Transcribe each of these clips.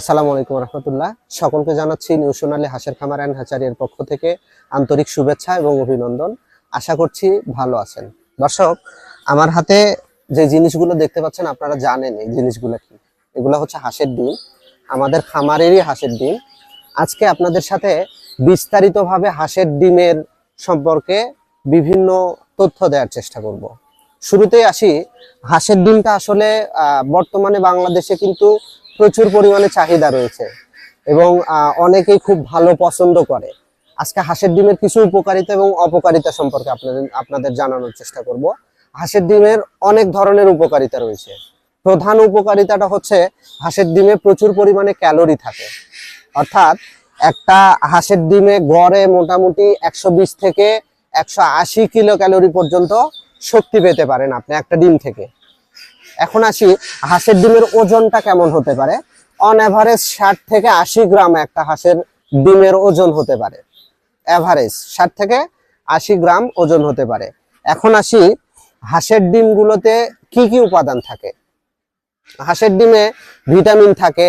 আসসালামু আলাইকুম রহমতুল্লাহ। সকলকে জানাচ্ছি নিউ সোনালী হাঁসের খামার অ্যান্ড হ্যাচারির পক্ষ থেকে আন্তরিক শুভেচ্ছা এবং অভিনন্দন। আশা করছি ভালো আছেন। দর্শক, আমার হাতে যে জিনিসগুলো দেখতে পাচ্ছেন আপনারা জানেন এই জিনিসগুলো কি। এগুলো হচ্ছে হাঁসের ডিম। আমাদের খামারেরই হাঁসের ডিম। আজকে আপনাদের সাথে বিস্তারিতভাবে হাঁসের ডিমের সম্পর্কে বিভিন্ন তথ্য দেওয়ার চেষ্টা করব। শুরুতেই আসি, হাঁসের ডিমটা আসলে বর্তমানে বাংলাদেশে কিন্তু প্রচুর পরিমাণে চাহিদা রয়েছে এবং অনেকেই খুব ভালো পছন্দ করে। আজকে হাঁসের ডিমের কিছু উপকারিতা এবং অপকারিতা সম্পর্কে আপনাদের আপনাদের জানানোর চেষ্টা করব। হাঁসের ডিমের অনেক ধরনের উপকারিতা রয়েছে। প্রধান উপকারিতাটা হচ্ছে হাঁসের ডিমে প্রচুর পরিমাণে ক্যালোরি থাকে। অর্থাৎ একটা হাঁসের ডিমে গড়ে মোটামুটি একশো বিশ থেকে একশো আশি কিলো ক্যালোরি পর্যন্ত শক্তি পেতে পারেন আপনি একটা ডিম থেকে। এখন আসি, হাঁসের ডিমের ওজনটা কেমন হতে পারে? অন অ্যাভারেজ ষাট থেকে আশি গ্রাম একটা হাঁসের ডিমের ওজন হতে পারে। অ্যাভারেজ ষাট থেকে আশি গ্রাম ওজন হতে পারে। এখন আসি, হাঁসের ডিমগুলোতে কি কি উপাদান থাকে? হাঁসের ডিমে ভিটামিন থাকে,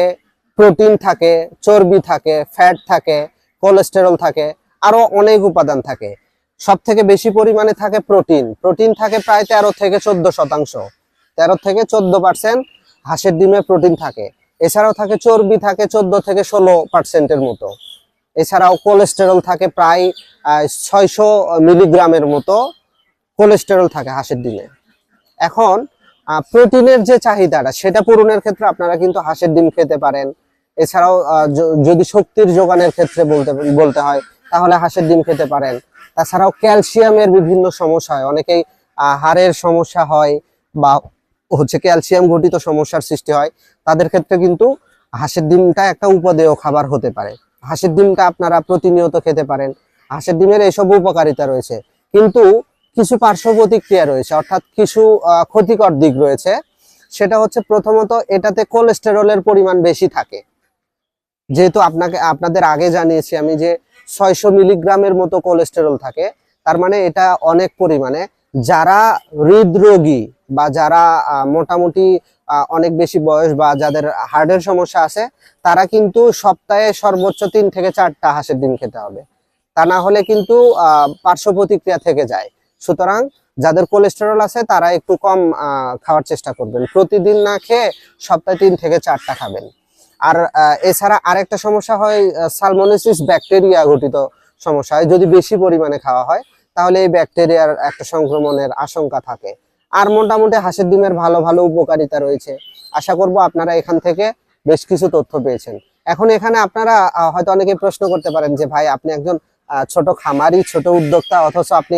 প্রোটিন থাকে, চর্বি থাকে, ফ্যাট থাকে, কোলেস্টেরল থাকে, আরও অনেক উপাদান থাকে। সব থেকে বেশি পরিমাণে থাকে প্রোটিন। প্রোটিন থাকে প্রায় তেরো থেকে চোদ্দ শতাংশ। তেরো থেকে চোদ্দ পার্সেন্ট হাঁসের ডিমে প্রোটিন থাকে। এছাড়াও থাকে চর্বি, থাকে চোদ্দ থেকে ষোলো পার্সেন্টের মতো। এছাড়াও কোলেস্টেরল থাকে প্রায় ছয়শো মিলিগ্রামের মতো কোলেস্টেরল থাকে হাঁসের ডিমে। এখন প্রোটিনের যে চাহিদাটা, সেটা পূরণের ক্ষেত্রে আপনারা কিন্তু হাঁসের ডিম খেতে পারেন। এছাড়াও যদি শক্তির যোগানের ক্ষেত্রে বলতে বলতে হয়, তাহলে হাঁসের ডিম খেতে পারেন। তাছাড়াও ক্যালসিয়ামের বিভিন্ন সমস্যা হয়। অনেকেই হাড়ের সমস্যা হয় বা হচ্ছে ক্যালসিয়াম ঘটিত সমস্যার সৃষ্টি হয়। তাদের ক্ষেত্রে কিন্তু হাঁসের ডিমটা একটা উপদেয় খাবার হতে পারে। হাঁসের ডিমটা আপনারা প্রতিনিয়ত খেতে পারেন। হাঁসের ডিমের এইসব উপকারিতা রয়েছে। কিন্তু কিছু পার্শ্ব প্রতিক্রিয়া রয়েছে, অর্থাৎ কিছু ক্ষতিকর দিক রয়েছে। সেটা হচ্ছে প্রথমত এটাতে কোলেস্টেরলের পরিমাণ বেশি থাকে। যেহেতু আপনাকে, আপনাদের আগে জানিয়েছি আমি যে ছয়শো মিলিগ্রামের মতো কোলেস্টেরল থাকে, তার মানে এটা অনেক পরিমাণে। যারা হৃদরোগী বা যারা মোটামুটি অনেক বেশি বয়স বা যাদের হার্টের সমস্যা আছে, তারা কিন্তু সপ্তাহে সর্বোচ্চ তিন থেকে চারটা হাঁসের ডিম খেতে হবে। তা না হলে কিন্তু পার্শ্ব প্রতিক্রিয়া থেকে যায়। সুতরাং যাদের কোলেস্টেরল আছে, তারা একটু কম খাওয়ার চেষ্টা করবেন। প্রতিদিন না খেয়ে সপ্তাহে তিন থেকে চারটা খাবেন। আর এছাড়া আরেকটা সমস্যা হয় সালমোনেসিস ব্যাকটেরিয়া ঘটিত সমস্যা হয়, যদি বেশি পরিমাণে খাওয়া হয়। তাহলে এই ব্যাকটেরিয়ার একটা সংক্রমণের আশঙ্কা থাকে। আর মোটামুটি হাঁসের ডিমের ভালো ভালো উপকারিতা রয়েছে। আশা করব আপনারা এখান থেকে বেশ কিছু তথ্য পেয়েছেন। এখন এখানে আপনারা হয়তো অনেকে প্রশ্ন করতে পারেন যে, ভাই, আপনি একজন ছোট খামারি, ছোট উদ্যোক্তা, অথচ আপনি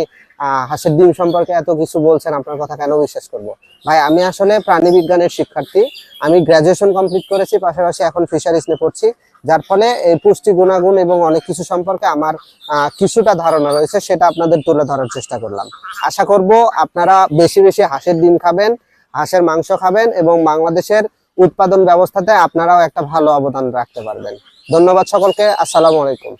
হাঁসের ডিম সম্পর্কে এত কিছু বলছেন, আপনার কথা কেন বিশ্বাস করব? ভাই, আমি আসলে প্রাণী বিজ্ঞানের শিক্ষার্থী। আমি গ্রাজুয়েশন কমপ্লিট করেছি, পাশাপাশি এখন ফিশারিজ নিয়ে পড়ছি। যার ফলে এই পুষ্টি গুণাগুণ এবং অনেক কিছু সম্পর্কে আমার কিছুটা ধারণা রয়েছে, সেটা আপনাদের তুলে ধরার চেষ্টা করলাম। আশা করব আপনারা বেশি বেশি হাঁসের ডিম খাবেন, হাঁসের মাংস খাবেন এবং বাংলাদেশের উৎপাদন ব্যবস্থাতে আপনারাও একটা ভালো অবদান রাখতে পারবেন। ধন্যবাদ সকলকে, আসসালামু আলাইকুম।